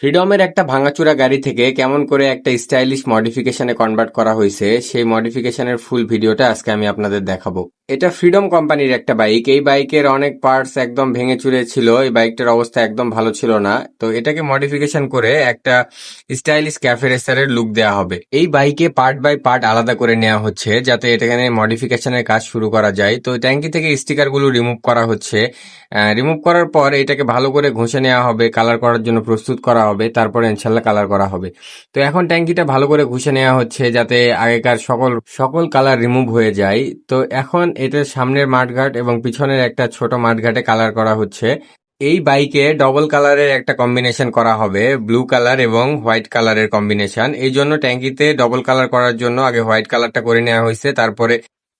ফ্রিডমের একটা ভাঙাচুরা গাড়ি থেকে কেমন করে একটা স্টাইলিশ মডিফিকেশনে কনভার্ট করা হয়েছে, সেই মডিফিকেশনের ফুল ভিডিওটা আজকে আমি আপনাদের দেখাবো। এটা ফ্রিডম কোম্পানির একটা বাইক এই বাইকের অনেক পার্টস একদম ভেঙে চুরে ছিল। এই বাইকটার অবস্থা একদম ভালো ছিল না। তো এটাকে মডিফিকেশন করে একটা স্টাইলিশ ক্যাফে রেসারের লুক দেওয়া হবে। এই বাইকে পার্ট বাই পার্ট আলাদা করে নেওয়া হচ্ছে, যাতে এখানে মডিফিকেশনের কাজ শুরু করা যায়। তো ট্যাঙ্কি থেকে স্টিকারগুলো রিমুভ করা হচ্ছে। রিমুভ করার পর এটাকে ভালো করে ঘষে নেওয়া হবে কালার করার জন্য প্রস্তুত করা হবে, তারপরে ইনশাল্লাহ কালার করা হবে। তো এখন ট্যাঙ্কিটা ভালো করে ঘষে নেওয়া হচ্ছে, যাতে আগেকার সকল সকল কালার রিমুভ হয়ে যায়। তো এখন এটার সামনের মাঠঘাট এবং পিছনের একটা ছোট মাঠঘাটে কালার করা হচ্ছে। এই বাইকে ডবল কালারের একটা কম্বিনেশন করা হবে ব্লু কালার এবং হোয়াইট কালারের কম্বিনেশন এই জন্য ট্যাঙ্কিতে ডবল কালার করার জন্য আগে হোয়াইট কালারটা করে নেওয়া হয়েছে, তারপরে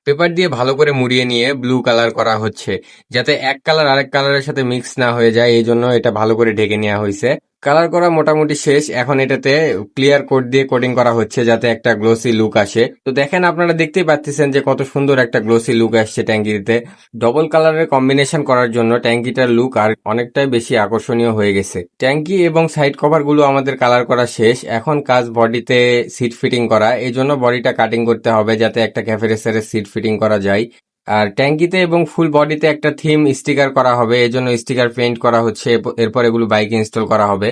পেপার দিয়ে ভালো করে মুড়িয়ে নিয়ে ব্লু কালার করা হচ্ছে, যাতে এক কালার আরেক কালারের সাথে মিক্স না হয়ে যায়, এই জন্য এটা ভালো করে ঢেকে নেওয়া হয়েছে। কালার করা মোটামুটি শেষ। এখন এটাতে ক্লিয়ার কোড দিয়ে কোটিং করা হচ্ছে যাতে একটা গ্লোসি লুক আসে। তো দেখেন আপনারা দেখতেই পাচ্ছেন যে কত সুন্দর একটা গ্লোসি লুক আসছে ট্যাঙ্কিতে ডবল কালারের কম্বিনেশন করার জন্য ট্যাঙ্কিটার লুক আর অনেকটাই বেশি আকর্ষণীয় হয়ে গেছে। ট্যাঙ্কি এবং সাইড কভারগুলো আমাদের কালার করা শেষ। এখন কাজ বডিতে সিট ফিটিং করা। এই জন্য বডিটা কাটিং করতে হবে যাতে একটা ক্যাফে রেসারের সিট ফিটিং করা যায়। আর ট্যাঙ্কিতে এবং ফুল বডিতে একটা থিম স্টিকার করা হবে এই জন্য স্টিকার পেন্ট করা হচ্ছে, এরপর এগুলো বাইকে ইনস্টল করা হবে।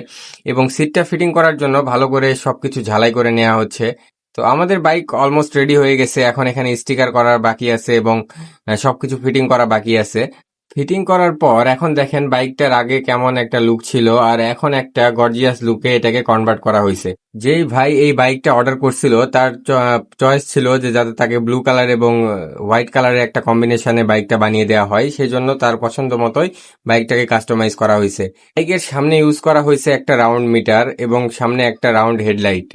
এবং সিটটা ফিটিং করার জন্য ভালো করে সবকিছু ঝালাই করে নেওয়া হচ্ছে। তো আমাদের বাইক অলমোস্ট রেডি হয়ে গেছে, এখন এখানে স্টিকার করার বাকি আছে এবং সব সবকিছু ফিটিং করা বাকি আছে। ফিটিং করার পর এখন দেখেন বাইকটার আগে কেমন একটা লুক ছিল আর এখন একটা গর্জিয়াস লুকে এটাকে কনভার্ট করা হয়েছে। যেই ভাই এই বাইকটা অর্ডার করছিল, তার চয়েস ছিল যে যাতে তাকে ব্লু কালার এবং হোয়াইট কালারের একটা কম্বিনেশনে বাইকটা বানিয়ে দেওয়া হয় সেই জন্য তার পছন্দ মতোই বাইকটাকে কাস্টমাইজ করা হয়েছে। বাইকের সামনে ইউজ করা হয়েছে একটা রাউন্ড মিটার এবং সামনে একটা রাউন্ড হেডলাইট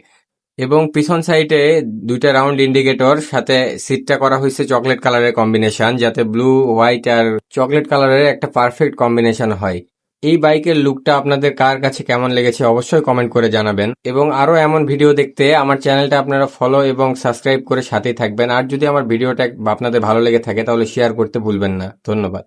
এবং পিছন সাইডে দুইটা রাউন্ড ইন্ডিকেটর, সাথে সিটটা করা হয়েছে চকলেট কালারের কম্বিনেশন, যাতে ব্লু, হোয়াইট আর চকলেট কালারের একটা পারফেক্ট কম্বিনেশন হয়। এই বাইকের লুকটা আপনাদের কার কাছে কেমন লেগেছে অবশ্যই কমেন্ট করে জানাবেন। এবং আরও এমন ভিডিও দেখতে আমার চ্যানেলটা আপনারা ফলো এবং সাবস্ক্রাইব করে সাথেই থাকবেন। আর যদি আমার ভিডিওটা আপনাদের ভালো লেগে থাকে, তাহলে শেয়ার করতে ভুলবেন না। ধন্যবাদ।